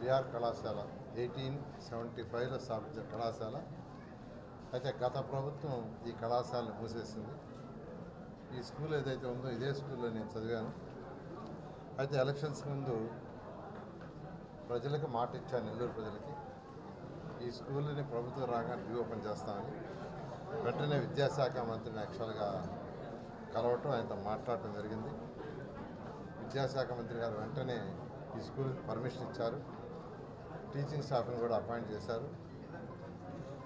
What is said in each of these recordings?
BR కళాశాల eighteen seventy ఫైవ్లో స్థాపించిన కళాశాల అయితే గత ప్రభుత్వం ఈ కళాశాలను మూసేసింది. ఈ స్కూల్ ఏదైతే ఉందో ఇదే స్కూల్లో నేను చదివాను. అయితే ఎలక్షన్స్ ముందు ప్రజలకు మాట ఇచ్చాను నెల్లూరు ప్రజలకి. ఈ స్కూల్ని ప్రభుత్వం రాగానే రీఓపెన్ చేస్తామని వెంటనే విద్యాశాఖ మంత్రిని యాక్చువల్గా కలవటం ఆయనతో మాట్లాడటం జరిగింది. విద్యాశాఖ మంత్రి గారు వెంటనే ఈ స్కూల్కి పర్మిషన్ ఇచ్చారు. టీచింగ్ స్టాఫ్ని కూడా అపాయింట్ చేశారు.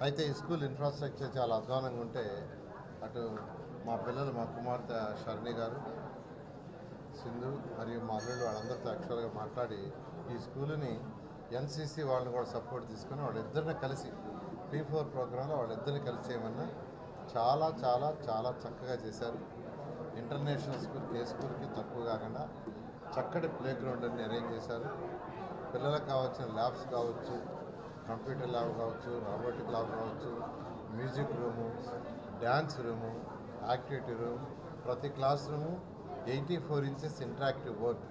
అయితే ఈ స్కూల్ ఇన్ఫ్రాస్ట్రక్చర్ చాలా అధ్వానంగా ఉంటే అటు మా పిల్లలు మా కుమార్తె షర్ణి గారు సింధు మరియు మా అల్లుళ్ళు వాళ్ళందరితో యాక్చువల్గా మాట్లాడి ఈ స్కూల్ని ఎన్సీసీ వాళ్ళని కూడా సపోర్ట్ తీసుకొని వాళ్ళిద్దరిని కలిసి పీ ఫోర్ ప్రోగ్రాంలో వాళ్ళిద్దరిని కలిసి చేయమన్నా చాలా చాలా చాలా చక్కగా చేశారు. ఇంటర్నేషనల్ స్కూల్ కే స్కూల్కి తక్కువ కాకుండా చక్కటి ప్లే గ్రౌండ్ అన్ని అరేంజ్ చేశారు. పిల్లలకు కావాల్సిన ల్యాబ్స్ కావచ్చు కంప్యూటర్ ల్యాబ్ కావచ్చు రోబోటిక్ ల్యాబ్ కావచ్చు music room dance room activity room ప్రతి classroom eighty four inches interactive board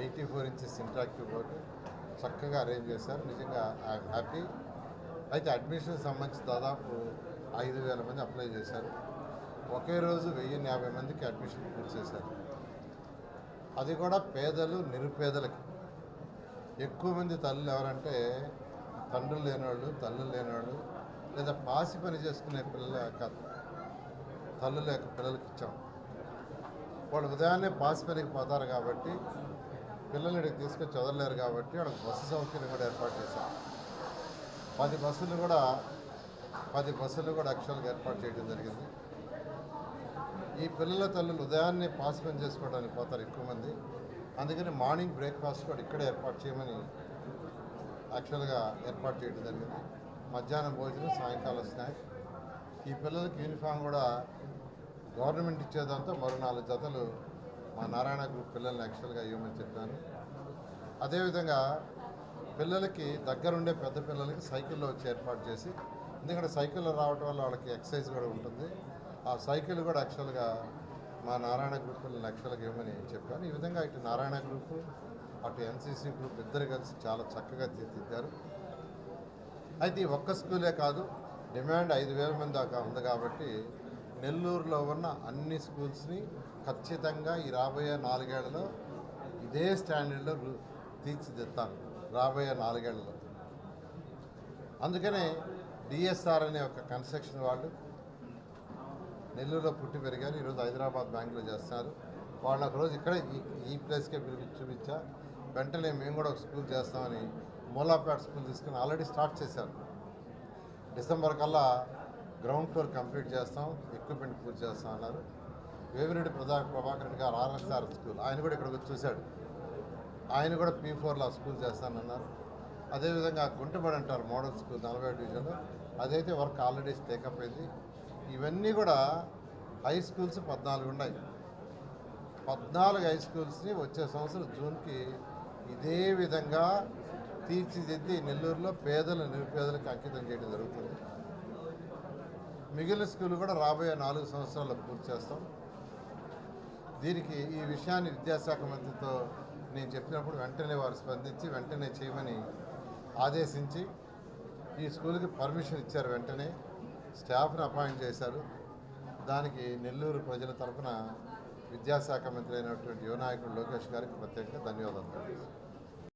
eighty four inches interactive board చక్కగా అరేంజ్ చేశారు. నిజంగా ఐఎమ్ హ్యాపీ. అయితే అడ్మిషన్ సంబంధించి దాదాపు ఐదు వేల మంది అప్లై చేశారు. ఒకే రోజు వెయ్యి యాభై మందికి అడ్మిషన్ పూర్తి చేశారు. అది కూడా పేదలు నిరుపేదలకి. ఎక్కువ మంది తల్లులు ఎవరంటే తండ్రులు లేనివాళ్ళు తల్లులు లేనివాళ్ళు లేదా పాసి పని చేసుకునే పిల్లల యొక్క తల్లుల యొక్క పిల్లలకి ఇచ్చాం. వాళ్ళు ఉదయాన్నే పాసి పనికి పోతారు కాబట్టి పిల్లల్ని ఇక్కడికి తీసుకొచ్చి చదవలేరు కాబట్టి వాళ్ళకి బస్సు సౌకర్యం కూడా ఏర్పాటు చేశాం. పది బస్సులు కూడా పది బస్సులు కూడా యాక్చువల్గా ఏర్పాటు చేయడం జరిగింది. ఈ పిల్లల తల్లులు ఉదయాన్నే పాస్ చేసుకోవడానికి పోతారు ఎక్కువ మంది. అందుకని మార్నింగ్ బ్రేక్ఫాస్ట్ కూడా ఇక్కడే ఏర్పాటు చేయమని యాక్చువల్గా ఏర్పాటు చేయడం జరిగింది. మధ్యాహ్నం భోజనం సాయంకాలం స్నాక్ ఈ పిల్లలకి యూనిఫామ్ కూడా గవర్నమెంట్ ఇచ్చేదాంతో మరో నాలుగు జతలు మా నారాయణ గ్రూప్ పిల్లల్ని యాక్చువల్గా ఇవ్వమని చెప్పాను. అదేవిధంగా పిల్లలకి దగ్గరుండే పెద్ద పిల్లలకి సైకిల్లో వచ్చి ఏర్పాటు చేసి ఎందుకంటే సైకిల్లో రావడం వల్ల వాళ్ళకి ఎక్సర్సైజ్ కూడా ఉంటుంది. ఆ సైకిల్ కూడా యాక్చువల్గా మా నారాయణ గ్రూప్ లక్షలకు ఇవ్వమని చెప్పాను ఈ విధంగా ఇటు నారాయణ గ్రూపు అటు ఎన్సీసీ గ్రూప్ ఇద్దరు కలిసి చాలా చక్కగా తీర్చిదిద్దారు. అయితే ఒక్క స్కూలే కాదు డిమాండ్ ఐదు వేల మంది దాకా ఉంది కాబట్టి నెల్లూరులో ఉన్న అన్ని స్కూల్స్ని ఖచ్చితంగా ఈ రాబోయే నాలుగేళ్ళలో ఇదే స్టాండర్డ్లో తీర్చిదిద్దాను రాబోయే నాలుగేళ్ళలో. అందుకనే డిఎస్ఆర్ అనే ఒక కన్స్ట్రక్షన్ వాళ్ళు నెల్లూరులో పుట్టి పెరిగారు. ఈరోజు హైదరాబాద్ బ్యాంకులో చేస్తున్నారు. వాళ్ళు ఒక రోజు ఇక్కడే ఈ ఈ ప్లేస్కే పిలిపి చూపించా. వెంటనే మేము కూడా ఒక స్కూల్ చేస్తామని మూలాపేట స్కూల్ తీసుకుని ఆల్రెడీ స్టార్ట్ చేశారు. డిసెంబర్ కల్లా గ్రౌండ్ ఫ్లోర్ కంప్లీట్ చేస్తాం. ఎక్విప్మెంట్ పూర్తి చేస్తాం అన్నారు. వేమిరెడ్డి ప్రధా ప్రభాకర్ గారు ఆర్ఎస్ఆర్ స్కూల్. ఆయన కూడా ఇక్కడికి వచ్చి చూశాడు. ఆయన కూడా పీ ఫోర్లో స్కూల్ చేస్తానన్నారు అదేవిధంగా గుంటబడి అంటారు మోడల్ స్కూల్ నలభై డివిజన్లో. అదైతే వర్క్ ఆల్రెడీ టేకప్ అయింది. ఇవన్నీ కూడా హై స్కూల్స్ పద్నాలుగు ఉన్నాయి. పద్నాలుగు హై స్కూల్స్ని వచ్చే సంవత్సరం జూన్కి ఇదే విధంగా తీర్చిదిద్ది నెల్లూరులో పేదలు నిరుపేదలకు అంకితం చేయడం జరుగుతుంది. మిగిలిన స్కూల్ కూడా రాబోయే నాలుగు సంవత్సరాల్లో పూర్తి చేస్తాం. దీనికి ఈ విషయాన్ని విద్యాశాఖ మంత్రితో నేను చెప్పినప్పుడు వెంటనే వారు స్పందించి వెంటనే చేయమని ఆదేశించి ఈ స్కూల్కి పర్మిషన్ ఇచ్చారు వెంటనే. స్టాఫ్ని అపాయింట్ చేశారు. దానికి నెల్లూరు ప్రజల తరఫున విద్యాశాఖ మంత్రి అయినటువంటి యువనాయకుడు లోకేష్ గారికి ప్రత్యేకంగా ధన్యవాదాలు